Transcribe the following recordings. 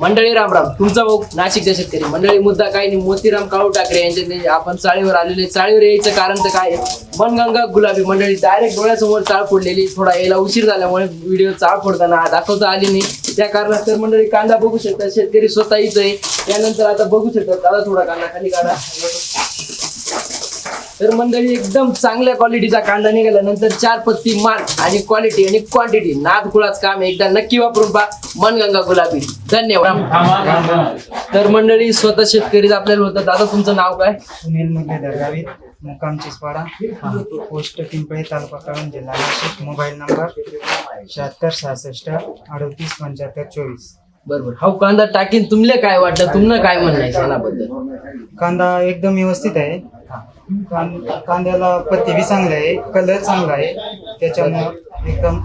मंडळी रामराम तुमचा भाऊ नाशिकच्या शेतकरी. मंडळी मुद्दा काय नाही. मोतीराम काळू ठाकरे यांच्या आपण चाळीवर आलेले चाळीवर यायचं कारण तर काय? आहे? मनगंगा गुलाबी. मंडळी डायरेक्ट डोळ्यासमोर चाळ फोडलेली. थोडा यायला उशीर झाल्यामुळे व्हिडिओ चाळ फोडताना दाखवता आली नाही. त्या कारणात तर मंडळी कांदा बघू शकता. शेतकरी स्वतः इथं आहे. त्यानंतर आता बघू शकतात दादा थोडा कांदा खाली काढा. तर मंडळी एकदम चांगल्या क्वालिटीचा कांदा निघाल्यानंतर चार पत्ती माल आणि क्वालिटी आणि क्वांटिटी नाद कुळाच काम. एकदा नक्की वापरून पहा. मनगंगा गुलाबी. धन्यवाद. तर मंडळी स्वतः शेतकरी आपल्याला होतं दादा तुमचं नाव काय? सुनील गावित मुक्काम चिसपाडा पोस्ट पिंपळे तालुका कळंब जिल्हा नाशिक. मोबाईल नंबर शहात्तर सहासष्ट अडतीस पंच्याहत्तर चोवीस. बरोबर. हा कांदा टाकीन. तुमले काय वाटतं तुमनं काय म्हणणं आहे? कांदा एकदम व्यवस्थित आहे. कां- कांद्याला पत्ती बी चांगली आहे कलर चांगला आहे त्याच्यामुळं एकदम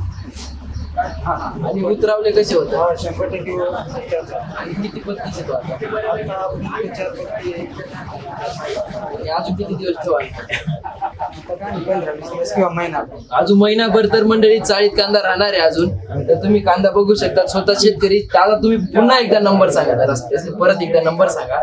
आणि उतरावले कसे होतं? हा, शंभर टक्के व्यवस्थित. आणि किती पत्तीचे तो आता? आता आपण चार पत्ती आहे. आणि अजून किती दिवस ठेवा आता काय नाही, पंधरा वीस दिवस किंवा महिना. अजून महिनाभर तर मंडळी चाळीत कांदा राहणार आहे अजून. तर तुम्ही कांदा बघू शकता स्वतः शेतकरी दादा तुम्ही पुन्हा एकदा नंबर सांगा. जरा परत एकदा नंबर सांगा.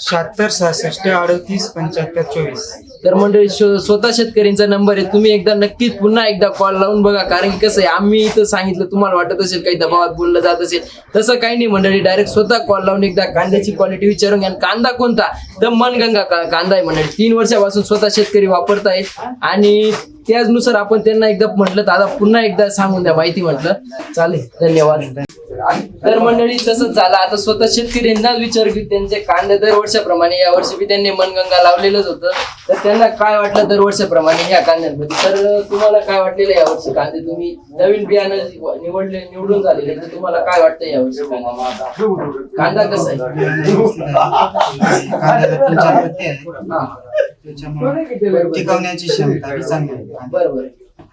शहात्तर सहासष्ट अडतीस पंच्याहत्तर चोवीस. तर मंडळी शो- स्वतः शेतकऱ्यांचा नंबर आहे. तुम्ही एकदा नक्कीच पुन्हा एकदा कॉल लावून बघा. कारण की कसं आहे आम्ही इथं सांगितलं तुम्हाला वाटत असेल काही दबावात बोललं जात असेल. तसं काही नाही मंडळी डायरेक्ट स्वतः कॉल लावून एकदा कांद्याची क्वालिटी विचारून घ्या. आणि कांदा कोणता? तर मनगंगा का- कांदा आहे मंडळी. तीन वर्षापासून स्वतः शेतकरी वापरताय आणि त्याचनुसार आपण त्यांना एकदा म्हटलं दादा पुन्हा एकदा सांगून द्या. माहिती म्हटलं. चालेल धन्यवाद. तर मंडळी तसंच झालं. आता स्वतः शेतकऱ्यांना विचार की त्यांचे कांदे दर वर्षाप्रमाणे या वर्षी बी त्यांनी मनगंगा लावलेलंच होतं. तर त्यांना काय वाटलं दर वर्षाप्रमाणे या कांद्यांमध्ये? तर तुम्हाला काय वाटलेलं आहे यावर्षी कांदे? तुम्ही नवीन बियाणं निवडले निवडून झालेले. तर तुम्हाला काय वाटतं यावर्षी कांदा? कांदा कसा आहे? टिकवण्याची क्षमता बरोबर.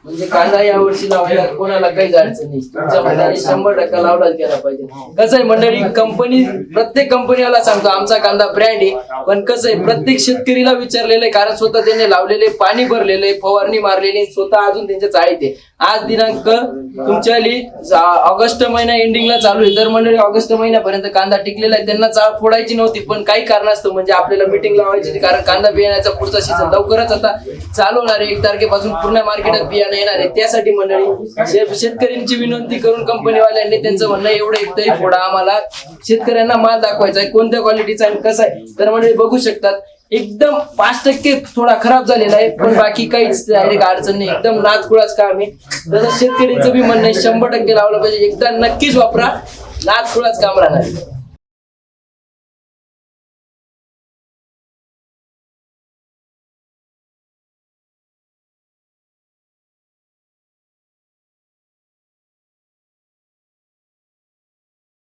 म्हणजे कांदा या वर्षी लावायला कोणाला काहीच अडचण नाही. तुमच्या मताने शंभर टक्का लावलाच गेला पाहिजे. कसं आहे मंडळी कंपनी प्रत्येक कंपनीला सांगतो आमचा कांदा ब्रँड आहे. पण कसं आहे प्रत्येक शेतकरीला विचारलेलं आहे कारण स्वतः त्यांनी लावलेले पाणी भरलेले फवारणी मारलेली स्वतः अजून त्यांच्या चाळीत आहे आज दिनांक तुमच्या ऑगस्ट महिना एंडिंगला चालू आहे. दर मंडळी ऑगस्ट महिन्यापर्यंत कांदा टिकलेला आहे. त्यांना चाळ फोडायची नव्हती पण काही कारणास्तव म्हणजे आपल्याला मिटिंग लावायची कारण कांदा बियाण्याचा पुढचा सीझन लवकरच आता चालू होणार आहे. एक तारखेपासून पूर्ण मार्केटात बियाणं येणार आहे. त्यासाठी मंडळी शेतकऱ्यांची विनंती करून कंपनीवाल्यांनी त्यांचं म्हणणं एवढं एक तरी फोडा. आम्हाला शेतकऱ्यांना माल दाखवायचा आहे कोणत्या क्वालिटीचा आणि कसा आहे. तर मंडळी बघू शकतात. एकदम पाच टक्के थोडा खराब झालेला आहे पण बाकी काहीच डायरेक्ट अडचण नाही. एकदम नादकुळाच काम आहे. तसं शेतकऱ्यांचं बी म्हणणं आहे शंभर टक्के लावलं पाहिजे. एकदा नक्कीच वापरा नादकुळाच काम राहणार.